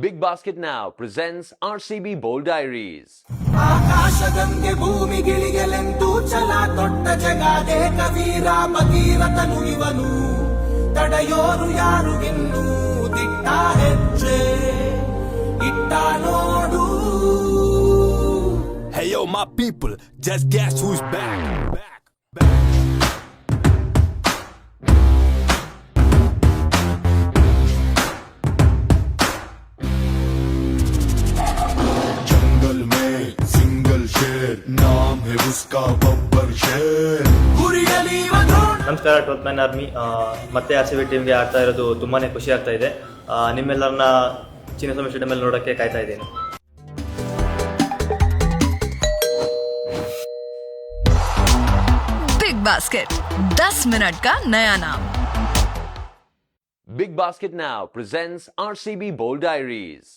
Big Basket Now presents RCB Bowl Diaries. Hey yo, my people, just guess who's back? Back, back. शेर नाम है उसका बब्बर शेर ಗುರಿಯಲಿ ಇವ ದ್ರೋಣ ನಮಸ್ಕಾರ ಟ್ವೆಲ್ತ್ ಮ್ಯಾನ್ ಆರ್ಮಿ ಮತ್ತೆ ಆರ್ ಸಿ ಬಿ ಟೀಮ್ಗೆ ಆಡ್ತಾ ಇರೋದು ತುಂಬಾನೇ ಖುಷಿ ಆಗ್ತಾ ಇದೆ ಆ, ನಿಮ್ಮೆಲ್ಲರನ್ನ ಚಿನ್ನಸ್ವಾಮಿ ಸ್ಟೇಡಿಯಂ ಅಲ್ಲಿ ನೋಡೋಕ್ಕೆ ಕಾಯ್ತಾ ಇದ್ದೀನಿ बिग बास्केट 10 मिनट का नया नाम Big Basket Now presents RCB Bold Diaries.